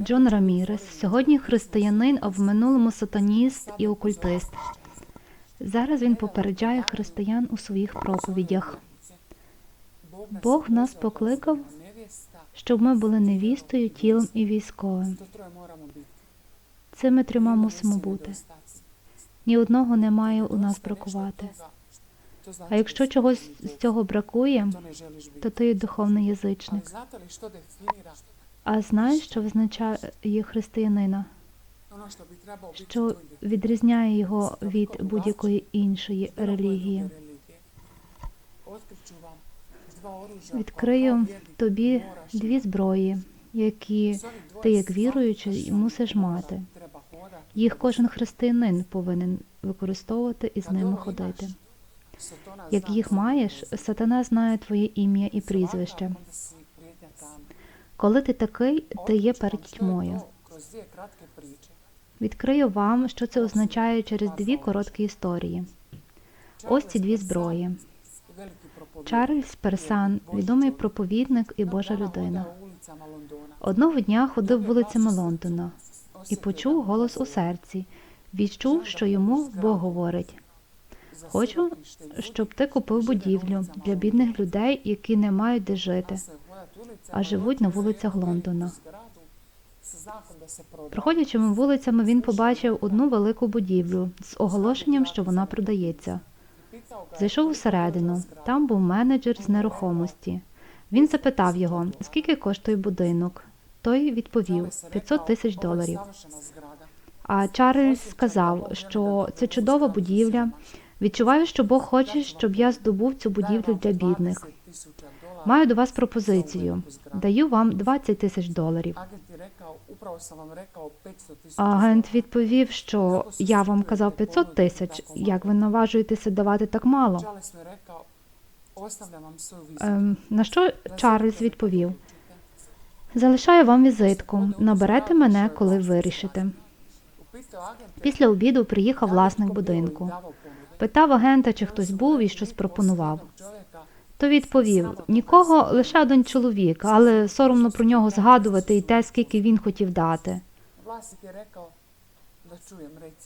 Джон Рамірес сьогодні християнин, а в минулому сатаніст і окультист. Зараз він попереджає християн у своїх проповідях, Бог нас покликав, щоб ми були невістою, тілом і військовим. Цими трьома мусимо бути. Ні одного не має у нас бракувати. А якщо чогось з цього бракує, то ти духовний язичник. А знаєш, що визначає християнина, що відрізняє його від будь-якої іншої релігії? Відкрию тобі дві зброї, які ти як віруючий мусиш мати. Їх кожен християнин повинен використовувати і з ними ходити. Як їх маєш, сатана знає твоє ім'я і прізвище. Коли ти такий, ти є перед тьмою. Відкрию вам, що це означає через дві короткі історії. Ось ці дві зброї. Чарльз Персан, відомий проповідник і Божа людина. Одного дня ходив вулицями Лондона і почув голос у серці. Відчув, що йому Бог говорить: Хочу, щоб ти купив будівлю для бідних людей, які не мають де жити, а живуть на вулицях Лондона. Проходячими вулицями, він побачив одну велику будівлю з оголошенням, що вона продається. Зайшов усередину. Там був менеджер з нерухомості. Він запитав його, скільки коштує будинок. Той відповів Charles 500 тисяч доларів. А Чарльз сказав, що це чудова будівля. Відчуваю, що Бог хоче, щоб я здобув цю будівлю для бідних. 20 000. Маю до вас пропозицію. Даю вам 20 тисяч доларів. Agent je rekao, upravo sam vam rekao 500 000 Агент відповів, що я вам казав 500 тисяч. Як ви наважуєтеся давати так мало? Ем, на що Чарльз відповів. Залишаю вам візитку. Наберете мене, коли вирішите. Після обіду приїхав власник будинку. Питав агента, чи хтось був і щось пропонував. То відповів: нікого, лише один чоловік, але соромно про нього згадувати і те, скільки він хотів дати.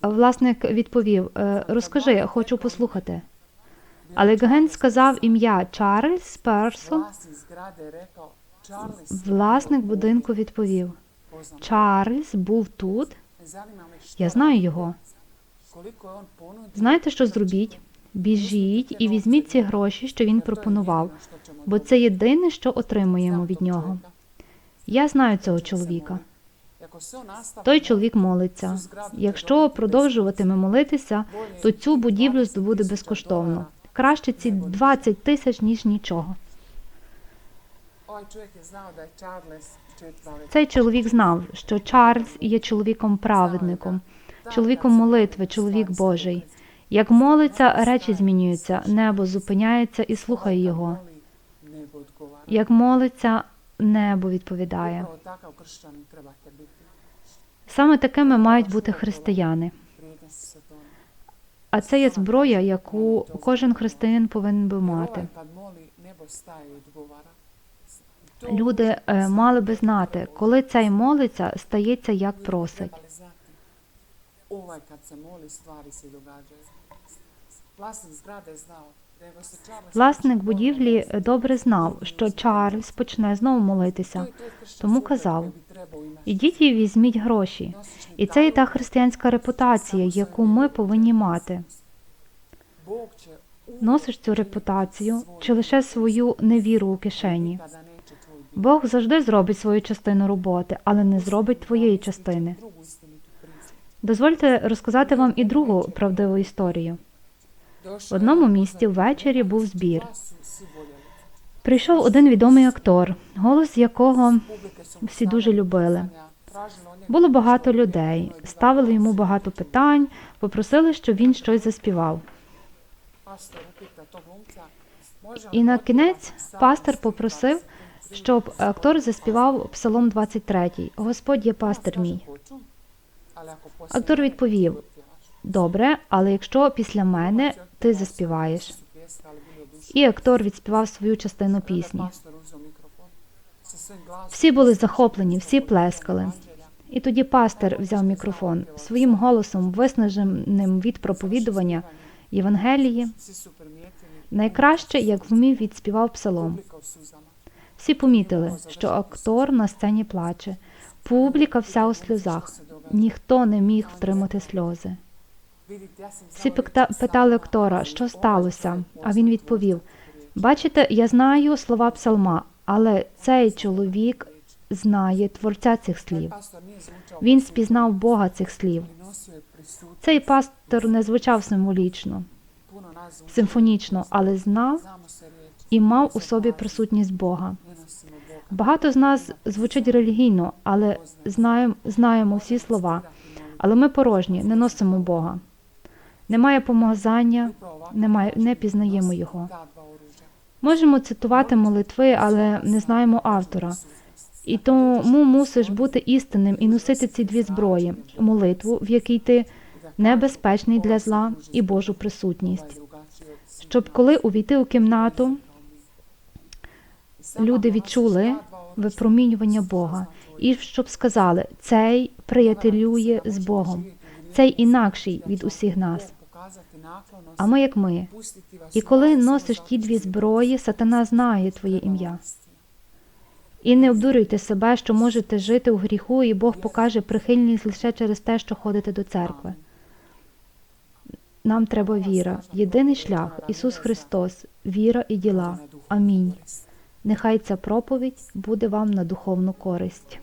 Власник відповів: «Е, розкажи, хочу послухати. Але агент сказав ім'я Чарльз Персон. Власник будинку відповів. Чарльз був тут. Я знаю його. Знаєте, що зробіть? Біжіть і візьміть ці гроші, що він пропонував, бо це єдине, що отримуємо від нього. Я знаю цього чоловіка. Той чоловік молиться. Якщо продовжуватиме молитися, то цю будівлю здобуде безкоштовно. Краще ці 20 тисяч, ніж нічого. Цей чоловік знав, що Чарльз є чоловіком праведником, чоловіком молитви, чоловік Божий. Як молиться, речі змінюються, небо зупиняється і слухає його. Як молиться, небо відповідає. Саме такими мають бути християни. А це є зброя, яку кожен християнин повинен би мати. Люди е, мали би знати, коли цей молиться, стається як просить. Власник будівлі добре знав, що Чарльз почне знову молитися. Тому казав. Ідіть і візьміть гроші. І це є та християнська репутація, яку ми повинні мати. Носиш цю репутацію чи лише свою невіру у кишені. Бог завжди зробить свою частину роботи, але не зробить твоєї частини. Дозвольте розказати вам і другу правдиву історію. В одному місті ввечері був збір. Прийшов один відомий актор, голос якого всі дуже любили. Було багато людей, ставили йому багато питань, попросили, щоб він щось заспівав. І на кінець пастор попросив, щоб актор заспівав Псалом 23. Господь є пастир мій. "Hoću, ali ako poslije Актор відповів. Добре, але якщо після мене ти заспіваєш. І актор відспівав свою частину пісні. Всі були захоплені, всі плескали. І тоді пастир взяв мікрофон своїм голосом, виснаженим від проповідування Євангелії, найкраще, як вмів, відспівав псалом. Всі помітили, що актор на сцені плаче. Публіка вся у сльозах. Ніхто не міг втримати сльози. Всі питали актора, що сталося, а він відповів: Бачите, я знаю слова псалма, але цей чоловік знає творця цих слів. Він спізнав Бога цих слів. Цей пастор не звучав символічно, симфонічно, але знав і мав у собі присутність Бога. Багато з нас звучить релігійно, але знаємо, знаємо всі слова. Але ми порожні, не носимо Бога. Немає помазання, немає, не пізнаємо його. Можемо цитувати молитви, але не знаємо автора. І тому мусиш бути істинним і носити ці дві зброї: молитву, в якій ти небезпечний для зла, і Божу присутність. Щоб коли увійти у кімнату, люди відчули випромінювання Бога, і щоб сказали, цей приятелює з Богом, цей інакший від усіх нас. А ми як ми. І коли носиш ті дві зброї, сатана знає твоє ім'я. І не обдурюйте себе, що можете жити у гріху, і Бог покаже прихильність лише через те, що ходите до церкви. Нам треба віра, єдиний шлях Ісус Христос, віра і діла. Амінь. Нехай ця проповідь буде вам на духовну користь.